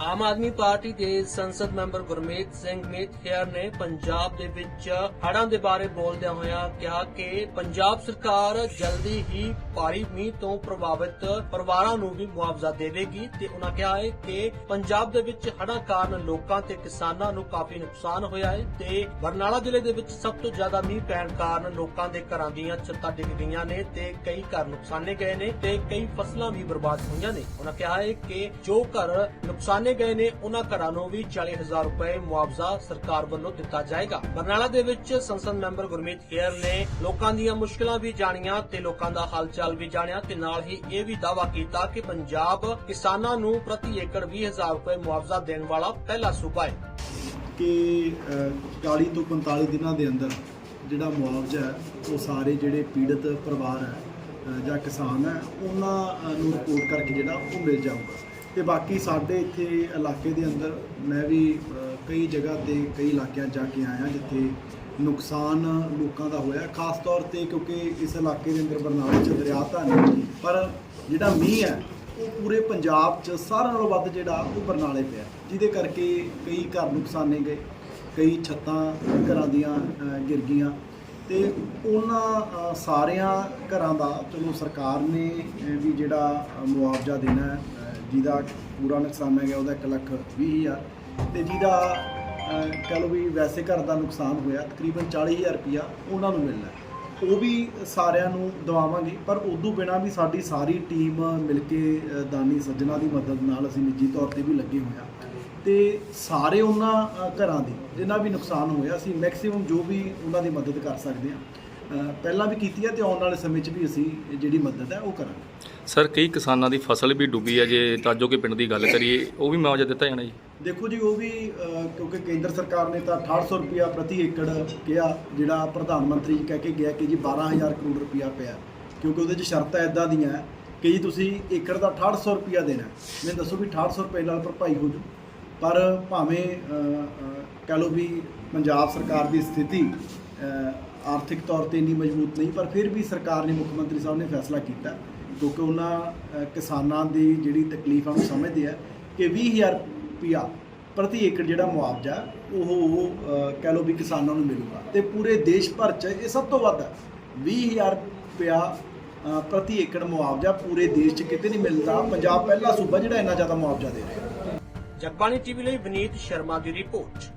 Aam Aadmi Party ਦੇ ਸੰਸਦ member Gurmeet Singh ਮੀਤਹਿਰ ਨੇ ਪੰਜਾਬ ਦੇ ਵਿੱਚ ਹੜ੍ਹਾਂ ਦੇ ਬਾਰੇ ਬੋਲਦਿਆਂ ਹੋਇਆਂ ਕਿਹਾ ਕਿ ਪੰਜਾਬ ਸਰਕਾਰ ਜਲਦੀ ਹੀ ਭਾਰੀ ਮੀਂਹ ਤੋਂ ਪ੍ਰਭਾਵਿਤ ਪਰਿਵਾਰਾਂ ਨੂੰ ਵੀ ਮੁਆਵਜ਼ਾ ਦੇਵੇਗੀ ਤੇ ਉਹਨਾਂ ਕਿਹਾ ਹੈ ਕਿ ਪੰਜਾਬ ਦੇ ਵਿੱਚ ਹੜ੍ਹਾਂ ਕਾਰਨ ਲੋਕਾਂ ਤੇ ਕਿਸਾਨਾਂ ਨੂੰ ਕਾਫੀ ਨੁਕਸਾਨ ਹੋਇਆ ਹੈ ਤੇ ਬਰਨਾਲਾ ਜ਼ਿਲ੍ਹੇ ਦੇ ਵਿੱਚ ਸਭ ਤੋਂ ਜ਼ਿਆਦਾ ਮੀਂਹ ਪੈਣ ਕਾਰਨ ਲੋਕਾਂ ਦੇ ਘਰਾਂ ਦੀਆਂ ਛੱਤਾਂ ਡਿੱਗ ਗਈਆਂ ਨੇ ਤੇ ਕਈ ਘਰ ਨੁਕਸਾਨੇ ਗਏ ਨੇ ਤੇ ਕਈ ਫਸਲਾਂ ਵੀ ਬਰਬਾਦ ਹੋਈਆਂ ਨੇ। ਉਹਨਾਂ ਕਿਹਾ ਹੈ ਕਿ ਜੋ ਘਰ ਨੁਕਸਾਨ ਗਏ ਨੇ, ਉਹਨਾਂ ਘਰਾਂ ਨੂੰ ਵੀ 40000 ਰੁਪਏ ਮੁਆਵਜ਼ਾ ਸਰਕਾਰ ਵੱਲੋਂ ਦਿੱਤਾ ਜਾਏਗਾ। ਬਰਨਾਲਾ ਦੇ ਵਿੱਚ ਸੰਸਦ ਮੈਂਬਰ ਗੁਰਮੀਤ ਖੇਰ ਨੇ ਲੋਕਾਂ ਦੀਆਂ ਮੁਸ਼ਕਲਾਂ ਵੀ ਜਾਣੀਆਂ ਤੇ ਲੋਕਾਂ ਦਾ ਹਾਲ ਵੀ ਜਾਣਿਆ ਤੇ ਨਾਲ ਹੀ ਇਹ ਵੀ ਦਾਅਵਾ ਕੀਤਾ ਕਿ ਪੰਜਾਬ ਕਿਸਾਨਾਂ ਨੂੰ ਪ੍ਰਤੀ ਏਕੜ 20000 ਰੁਪਏ ਮੁਆਵਜ਼ਾ ਦੇਣ ਵਾਲਾ ਪਹਿਲਾ ਸੂਬਾ ਹੈ। ਕਿ 40 ਤੋਂ 45 ਦਿਨਾਂ ਦੇ ਅੰਦਰ ਜਿਹੜਾ ਮੁਆਵਜ਼ਾ ਹੈ, ਉਹ ਸਾਰੇ ਜਿਹੜੇ ਪੀੜਤ ਪਰਿਵਾਰ ਹੈ ਜਾਂ ਕਿਸਾਨ ਹੈ, ਉਹਨਾਂ ਨੂੰ ਰਿਪੋਰਟ ਕਰਕੇ ਜਿਹੜਾ ਉਹ ਮਿਲ ਜਾਊਗਾ। ਤੇ ਬਾਕੀ ਸਾਡੇ ਇੱਥੇ ਇਲਾਕੇ ਦੇ ਅੰਦਰ ਮੈਂ ਵੀ ਕਈ ਜਗ੍ਹਾ ਤੇ ਕਈ ਇਲਾਕਿਆਂ 'ਚ ਜਾ ਕੇ ਆਇਆ ਜਿੱਥੇ ਨੁਕਸਾਨ ਲੋਕਾਂ ਦਾ ਹੋਇਆ। ਖਾਸ ਤੌਰ ਤੇ ਕਿਉਂਕਿ ਇਸ ਇਲਾਕੇ ਦੇ ਅੰਦਰ ਬਰਨਾਲੇ 'ਚ ਦਰਿਆ ਤਾਂ ਨਹੀਂ, ਪਰ ਜਿਹੜਾ ਮੀਂਹ ਹੈ, ਉਹ ਪੂਰੇ ਪੰਜਾਬ 'ਚ ਸਾਰਿਆਂ ਨਾਲੋਂ ਵੱਧ ਜਿਹੜਾ, ਉਹ ਬਰਨਾਲੇ ਪਿਆ। ਜਿਹਦੇ ਕਰਕੇ ਕਈ ਘਰ ਨੁਕਸਾਨੇ ਗਏ, ਕਈ ਛੱਤਾਂ ਘਰਾਂ ਦੀਆਂ ਗਿਰ ਗਈਆਂ। ਤੇ ਉਹਨਾਂ ਸਾਰਿਆਂ ਘਰਾਂ ਦਾ ਚਲੋ ਸਰਕਾਰ ਨੇ ਵੀ ਜਿਹੜਾ ਮੁਆਵਜ਼ਾ ਦੇਣਾ ਹੈ ਜਿਹਦਾ ਪੂਰਾ ਨੁਕਸਾਨ ਹੈਗਾ ਉਹਦਾ 1 ਲੱਖ ਵੀਹ ਹਜ਼ਾਰ। ਤੇ ਜਿਹਦਾ ਅ, ਕਹਿ ਲਓ ਵੀ ਵੈਸੇ ਘਰ ਦਾ ਨੁਕਸਾਨ ਹੋਇਆ ਤਕਰੀਬਨ 40000 ਰੁਪਇਆ ਉਹਨਾਂ ਨੂੰ ਮਿਲਣਾ। ਉਹ ਵੀ ਸਾਰਿਆਂ ਨੂੰ ਦਵਾਵਾਂਗੇ ਪਰ ਉਦੋਂ ਬਿਨਾ ਵੀ ਸਾਡੀ ਸਾਰੀ ਟੀਮ ਮਿਲ ਕੇ ਦਾਨੀ ਸੱਜਣਾ ਦੀ ਮਦਦ ਨਾਲ ਅਸੀਂ ਨਿੱਜੀ ਤੌਰ ਤੇ ਵੀ ਲੱਗੇ ਹੋਏ ਹਾਂ। ਤੇ ਸਾਰੇ ਉਹਨਾਂ ਘਰਾਂ ਦੀ ਜਿਨ੍ਹਾਂ ਵੀ ਨੁਕਸਾਨ ਹੋਇਆ ਅਸੀਂ ਮੈਕਸਿਮਮ ਜੋ ਵੀ ਉਹਨਾਂ ਦੀ ਮਦਦ ਕਰ ਸਕਦੇ ਹਾਂ। ਪਹਿਲਾਂ ਵੀ ਕੀਤੀ ਹੈ ਤੇ ਆਉਣ ਵਾਲੇ ਸਮੇਂ 'ਚ ਵੀ ਅਸੀਂ ਜਿਹੜੀ ਮਦਦ ਹੈ ਉਹ ਕਰਾਂਗੇ। ਸਰ ਕਈ ਕਿਸਾਨਾਂ ਦੀ ਫਸਲ ਵੀ ਡੁੱਬੀ ਹੈ ਜੇ ਤਾਜੋ ਕੇ ਪਿੰਡ ਦੀ ਗੱਲ ਕਰੀਏ ਉਹ ਵੀ ਮੁਆਵਜ਼ਾ ਦਿੱਤਾ ਜਾਣਾ ਜੀ? ਦੇਖੋ ਜੀ ਉਹ ਵੀ ਅ, ਕਿਉਂਕਿ ਕੇਂਦਰ ਸਰਕਾਰ ਨੇ ਤਾਂ 6800 ਰੁਪਿਆ ਪ੍ਰਤੀ ਏਕੜ ਕਿਹਾ ਜਿਹੜਾ ਪ੍ਰਧਾਨ ਮੰਤਰੀ ਜੀ ਕਹਿ ਕੇ ਗਿਆ ਕਿ ਜੀ 12000 ਕਰੋੜ ਰੁਪਿਆ ਪਿਆ। ਕਿਉਂਕਿ ਉਹਦੇ 'ਚ ਸ਼ਰਤਾਂ ਇਦਾਂ ਦੀਆਂ ਹੈ ਕਿ ਜੀ ਤੁਸੀਂ ਏਕੜ ਦਾ 6800 ਰੁਪਿਆ ਦੇਣਾ ਹੈ। ਮੈਨੂੰ ਦੱਸੋ ਵੀ 6800 ਰੁਪਏ ਨਾਲ ਭਰਪਾਈ ਹੋ ਜੂ ਪਰ ਭਾਵੇਂ ਅ, ਅ, ਕਹਿ ਲਓ ਵੀ ਪੰਜਾਬ ਸਰਕਾਰ ਦੀ ਸਥਿਤੀ ਅ, ਆਰਥਿਕ ਤੌਰ ਤੇ ਇੰਨੀ ਮਜ਼ਬੂਤ ਨਹੀਂ, ਪਰ ਫਿਰ ਵੀ ਸਰਕਾਰ ਨੇ, ਮੁੱਖ ਮੰਤਰੀ ਸਾਹਿਬ ਨੇ ਫੈਸਲਾ ਕੀਤਾ, ਕਿਉਂਕਿ ਉਹਨਾਂ ਕਿਸਾਨਾਂ ਦੀ ਜਿਹੜੀ ਤਕਲੀਫਾਂ ਨੂੰ ਸਮਝਦੇ ਆ ਕਿ 20000 ਰੁਪਿਆ ਪ੍ਰਤੀ ਏਕੜ ਜਿਹੜਾ ਮੁਆਵਜ਼ਾ, ਉਹ ਕਹਿ ਲਓ ਵੀ ਕਿਸਾਨਾਂ ਨੂੰ ਮਿਲੂਗਾ। ਤੇ ਪੂਰੇ ਦੇਸ਼ ਭਰ 'ਚ ਇਹ ਸਭ ਤੋਂ ਵੱਧ ਹੈ 20000 ਰੁਪਿਆ ਪ੍ਰਤੀ ਏਕੜ ਮੁਆਵਜ਼ਾ ਪੂਰੇ ਦੇਸ਼ 'ਚ ਕਿਤੇ ਨਹੀਂ ਮਿਲਦਾ। ਪੰਜਾਬ ਪਹਿਲਾ ਸੂਬਾ ਜਿਹੜਾ ਇੰਨਾ ਜ਼ਿਆਦਾ ਮੁਆਵਜ਼ਾ ਦੇ ਰਿਹਾ। ਜਗਬਾਣੀ ਟੀਵੀ ਲਈ ਵਿਨੀਤ ਸ਼ਰਮਾ ਦੀ ਰਿਪੋਰਟ।